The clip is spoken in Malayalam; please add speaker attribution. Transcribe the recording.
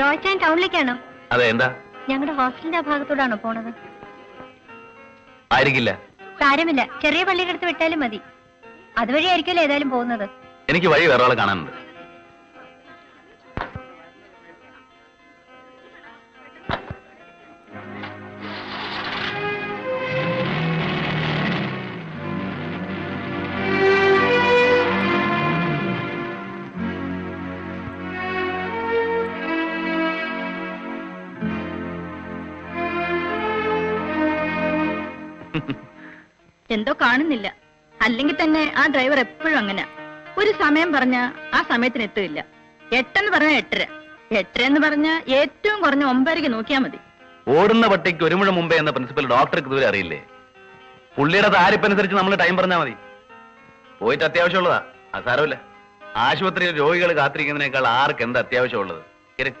Speaker 1: റോയ്ച്ചാൻ ടൗണിലേക്കാണോ.
Speaker 2: അതെ എന്താ?
Speaker 1: ഞങ്ങളുടെ ഹോസ്റ്റലിന്റെ ആ ഭാഗത്തോടാണോ പോണത്?
Speaker 2: ആയിരിക്കില്ല.
Speaker 1: സാരമില്ല. ചെറിയ പള്ളിയുടെ അടുത്ത് വിട്ടാലും മതി. അതുവഴി ആയിരിക്കുമല്ലോ ഏതായാലും പോകുന്നത്?
Speaker 2: എനിക്ക് വഴി വേറെ ആളെ കാണാനുണ്ട്.
Speaker 3: എന്തോ കാണുന്നില്ല. അല്ലെങ്കിൽ തന്നെ ആ ഡ്രൈവർ എപ്പോഴും അങ്ങനെ. ഒരു സമയം പറഞ്ഞ ആ സമയത്തിന് എത്തില്ല എട്ടെന്ന് പറഞ്ഞ എട്ടര. എട്ടര എന്ന് പറഞ്ഞ ഏറ്റവും കുറഞ്ഞ ഒമ്പതരയ്ക്ക് നോക്കിയാൽ മതി.
Speaker 2: ഓടുന്ന പട്ടിക്ക് ഒരു മുഴ മുമ്പേ എന്ന പ്രിൻസിപ്പൽ ഡോക്ടർക്ക് ഇതുവരെ അറിയില്ലേ? പുള്ളിയുടെ താരിപ്പനുസരിച്ച് നമ്മൾ ടൈം പറഞ്ഞാൽ മതി. പോയിട്ട് അത്യാവശ്യമുള്ളതാ. അസാരമില്ല. സാരമില്ല ആശുപത്രിയിൽ രോഗികൾ കാത്തിരിക്കുന്നതിനേക്കാൾ ആർക്ക് എന്താ അത്യാവശ്യമുള്ളത്? ശരി.